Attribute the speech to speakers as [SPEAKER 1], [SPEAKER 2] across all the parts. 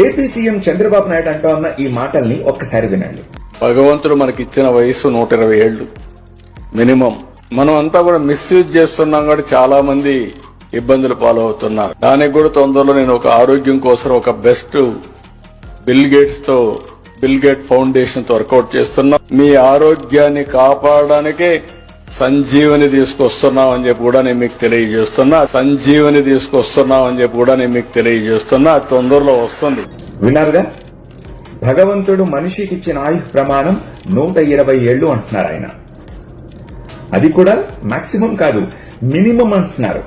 [SPEAKER 1] AP CM Chandrababu Naidu అంటూ ఉన్న ఈ మాటల్ని ఒక్కసారి వినండి.
[SPEAKER 2] భగవంతుడు మనకిచ్చిన వయసు నూట ఇరవై ఏళ్ళు. మినిమం. మనం అంతా కూడా మిస్యూజ్ చేస్తున్నాం కూడా చాలా మంది ఇబ్బందులు పాలవుతున్నారు. దానికి కూడా తొందరలో నేను ఒక ఆరోగ్యం కోసం ఒక బెస్ట్ బిల్ గేట్స్తో బిల్ గేట్ ఫౌండేషన్తో వర్కౌట్ చేస్తున్నా. మీ ఆరోగ్యాన్ని కాపాడడానికే సంజీవని తీసుకొస్తున్నాం అని చెప్పి కూడా నేను మీకు తెలియజేస్తున్నా. సంజీవని తీసుకొస్తున్నాం అని చెప్పి కూడా నేను మీకు తెలియజేస్తున్నా. తొందరలో వస్తుంది.
[SPEAKER 1] విన్నారుగా? భగవంతుడు మనిషికి ఇచ్చిన ఆయుష్ ప్రమాణం నూట ఇరవై ఏళ్ళు అంటున్నారు ఆయన. అది కూడా మాక్సిమం కాదు మినిమం అంటున్నారు.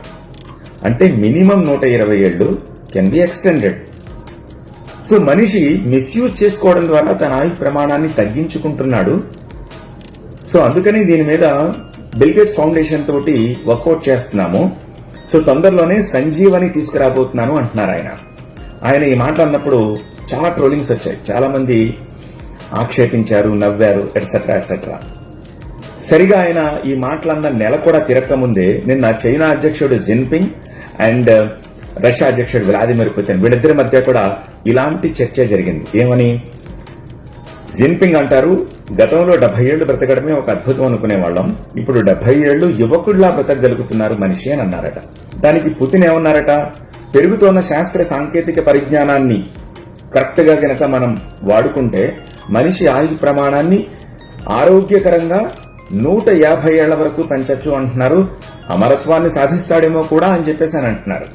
[SPEAKER 1] అంటే మినిమం నూట ఇరవై ఏళ్ళు కెన్ బి ఎక్స్టెండెడ్ సో మనిషి మిస్యూజ్ చేసుకోవడం ద్వారా తన ఆయుష్ ప్రమాణాన్ని తగ్గించుకుంటున్నాడు. సో అందుకని దీని మీద బిల్గేట్స్ ఫౌండేషన్ తోటి వర్కౌట్ చేస్తున్నాము. సో తొందరలోనే సంజీవని తీసుకురాబోతున్నాను అంటున్నారు ఆయన. ఆయన ఈ మాట అన్నప్పుడు చాలా ట్రోలింగ్స్ వచ్చాయి. చాలా మంది ఆక్షేపించారు నవ్వారు ఎట్సెట్రా ఎట్సెట్రా సరిగా ఆయన ఈ మాటలన్న నెల కూడా తిరక్క ముందే నిన్న చైనా అధ్యక్షుడు జిన్పింగ్ అండ్ uh, రష్యా అధ్యక్షుడు వ్లాదిమిర్ పుతిన్ వీళ్ళిద్దరి మధ్య కూడా ఇలాంటి చర్చ జరిగింది. ఏమని? జిన్పింగ్ అంటారు. గతంలో డెబ్బై ఏళ్ళు బ్రతకడమే ఒక అద్భుతం అనుకునే వాళ్ళం ఇప్పుడు డెబ్బై ఏళ్ళు యువకుల్లా బ్రతకగలుగుతున్నారు మనిషి అని అన్నారట. దానికి పుతిన్ ఏమన్నారట? పెరుగుతోన్న శాస్త్ర సాంకేతిక పరిజ్ఞానాన్ని కరెక్ట్గా గనక మనం వాడుకుంటే మనిషి ఆయు ప్రమాణాన్ని ఆరోగ్యకరంగా నూట యాభై ఏళ్ళ వరకు పెంచచ్చు అంటున్నారు. అమరత్వాన్ని సాధిస్తాడేమో కూడా అని చెప్పేసి అని అంటున్నారు.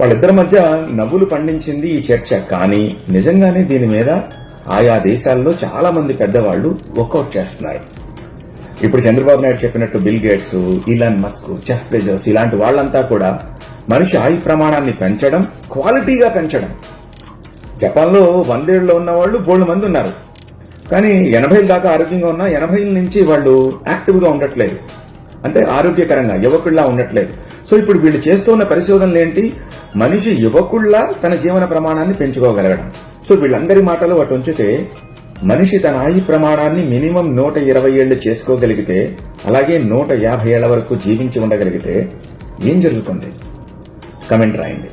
[SPEAKER 1] వాళ్ళిద్దరి మధ్య నవ్వులు పండించింది ఈ చర్చ. కానీ నిజంగానే దీని మీద ఆయా దేశాల్లో చాలా మంది పెద్దవాళ్ళు వర్కౌట్ చేస్తున్నారు ఇప్పుడు చంద్రబాబు నాయుడు చెప్పినట్టు Bill Gates Elon Musk Jeff Bezos ఇలాంటి వాళ్ళంతా కూడా మనిషి ఆయు ప్రమాణాన్ని పెంచడం క్వాలిటీగా పెంచడం. జపాన్లో వందేళ్ళలో ఉన్న వాళ్ళు బోళ్ళు మంది ఉన్నారు. కానీ ఎనభై దాకా ఆరోగ్యంగా ఉన్న ఎనభై నుంచి వాళ్ళు యాక్టివ్గా ఉండట్లేదు. అంటే ఆరోగ్యకరంగా యువకుల్లా ఉండట్లేదు. సో ఇప్పుడు వీళ్ళు చేస్తున్న పరిశోధనలు ఏంటి మనిషి యువకుల్లా తన జీవన ప్రమాణాన్ని పెంచుకోగలగడం. సో వీళ్ళందరి మాటలు అటు ఉంచితే మనిషి తన ఆయు ప్రమాణాన్ని మినిమం నూట ఇరవై ఏళ్ళు చేసుకోగలిగితే అలాగే నూట యాభై ఏళ్ళ వరకు జీవించి ఉండగలిగితే ఏం జరుగుతుంది? కమెంట్ రాయండి.